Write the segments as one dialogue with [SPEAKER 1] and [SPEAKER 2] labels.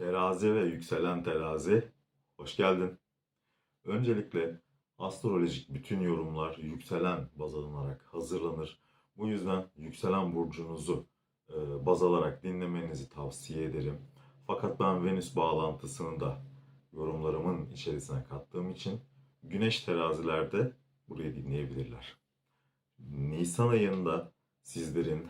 [SPEAKER 1] Terazi ve yükselen terazi, hoş geldin. Öncelikle astrolojik bütün yorumlar yükselen baz alınarak hazırlanır. Bu yüzden yükselen burcunuzu e, baz alarak dinlemenizi tavsiye ederim. Fakat ben Venüs bağlantısını da yorumlarımın içerisine kattığım için Güneş terazilerde burayı dinleyebilirler. Nisan ayında sizlerin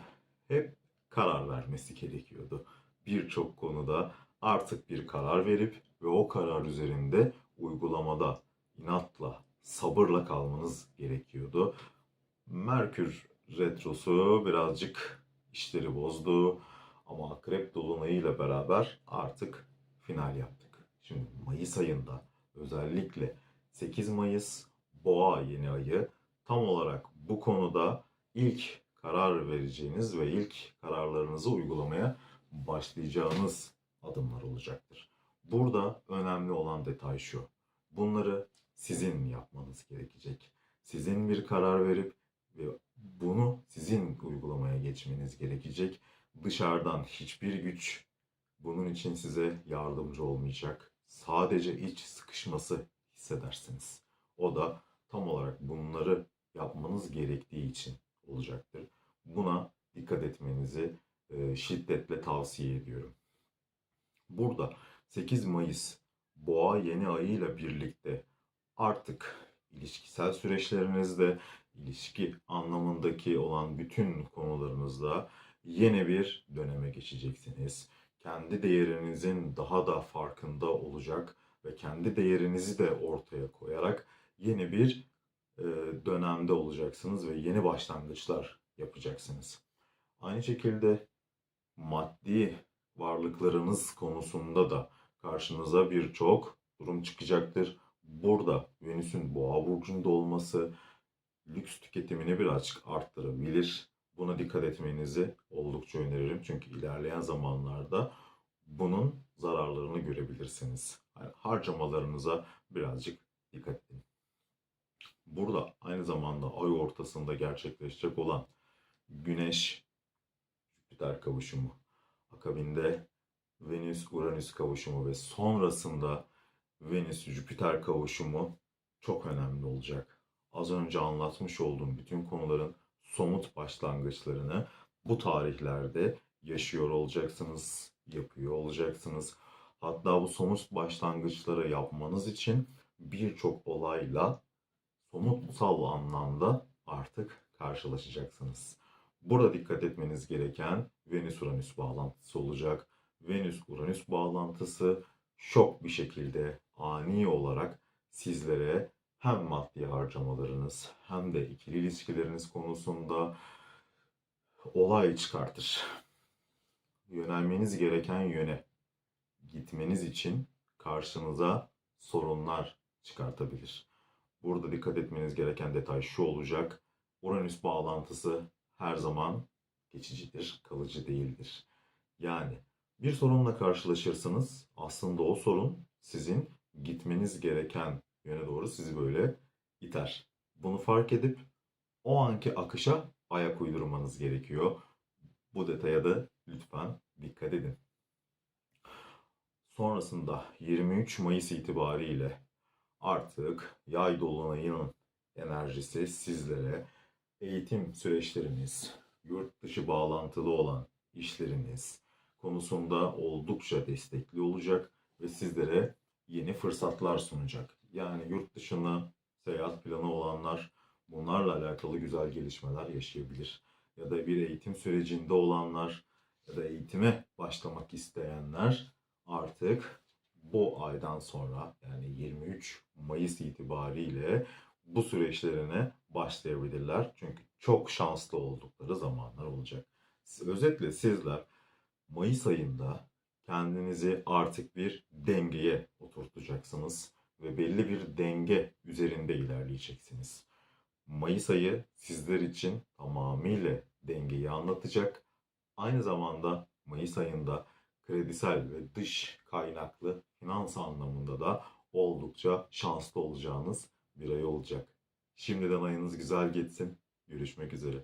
[SPEAKER 1] hep karar vermesi gerekiyordu. Birçok konuda artık bir karar verip ve o karar üzerinde uygulamada inatla, sabırla kalmanız gerekiyordu. Merkür retrosu birazcık işleri bozdu ama akrep dolunayıyla beraber artık final yaptık. Şimdi Mayıs ayında özellikle 8 Mayıs Boğa yeni ayı tam olarak bu konuda ilk karar vereceğiniz ve ilk kararlarınızı uygulamaya başlayacağınız adımlar olacaktır. Burada önemli olan detay şu. Bunları sizin yapmanız gerekecek. Sizin bir karar verip ve bunu sizin uygulamaya geçmeniz gerekecek. Dışarıdan hiçbir güç bunun için size yardımcı olmayacak. Sadece iç sıkışması hissedersiniz. O da tam olarak bunları yapmanız gerektiği için olacaktır. Buna dikkat etmenizi şiddetle tavsiye ediyorum. Burada 8 Mayıs Boğa yeni ayıyla birlikte artık ilişkisel süreçlerinizde, ilişki anlamındaki olan bütün konularınızda yeni bir döneme geçeceksiniz. Kendi değerinizin daha da farkında olacak ve kendi değerinizi de ortaya koyarak yeni bir e, dönemde olacaksınız ve yeni başlangıçlar yapacaksınız. Aynı şekilde maddi varlıklarınız konusunda da karşınıza birçok durum çıkacaktır. Burada Venüs'ün Boğa burcunda olması lüks tüketimini birazcık arttırabilir. Buna dikkat etmenizi oldukça öneririm. Çünkü ilerleyen zamanlarda bunun zararlarını görebilirsiniz. Yani harcamalarınıza birazcık dikkat edin. Burada aynı zamanda ay ortasında gerçekleşecek olan Güneş Jüpiter kavuşumu, akabinde Venüs Uranüs kavuşumu ve sonrasında Venüs Jüpiter kavuşumu çok önemli olacak. Az önce anlatmış olduğum bütün konuların somut başlangıçlarını bu tarihlerde yaşıyor olacaksınız, yapıyor olacaksınız. Hatta bu somut başlangıçları yapmanız için birçok olayla somutsal anlamda artık karşılaşacaksınız. Burada dikkat etmeniz gereken Venüs-Uranüs bağlantısı olacak. Venüs-Uranüs bağlantısı şok bir şekilde ani olarak sizlere hem maddi harcamalarınız hem de ikili ilişkileriniz konusunda olay çıkartır. Yönelmeniz gereken yöne gitmeniz için karşınıza sorunlar çıkartabilir. Burada dikkat etmeniz gereken detay şu olacak. Uranüs bağlantısı her zaman geçicidir, kalıcı değildir. Yani bir sorunla karşılaşırsınız. Aslında o sorun sizin gitmeniz gereken yöne doğru sizi böyle iter. Bunu fark edip o anki akışa ayak uydurmanız gerekiyor. Bu detaya da lütfen dikkat edin. Sonrasında 23 Mayıs itibariyle artık yay dolunayının enerjisi sizlere eğitim süreçleriniz, yurt dışı bağlantılı olan işleriniz konusunda oldukça destekli olacak ve sizlere yeni fırsatlar sunacak. Yani yurt dışına seyahat planı olanlar bunlarla alakalı güzel gelişmeler yaşayabilir. Ya da bir eğitim sürecinde olanlar ya da eğitime başlamak isteyenler artık bu aydan sonra yani 23 Mayıs itibariyle bu süreçlerine başlayabilirler. Çünkü çok şanslı oldukları zamanlar olacak. Özetle sizler Mayıs ayında kendinizi artık bir dengeye oturtacaksınız ve belli bir denge üzerinde ilerleyeceksiniz. Mayıs ayı sizler için tamamıyla dengeyi anlatacak. Aynı zamanda Mayıs ayında kredisel ve dış kaynaklı finans anlamında da oldukça şanslı olacağınız bir ay olacak. Şimdiden ayınız güzel geçsin. Görüşmek üzere.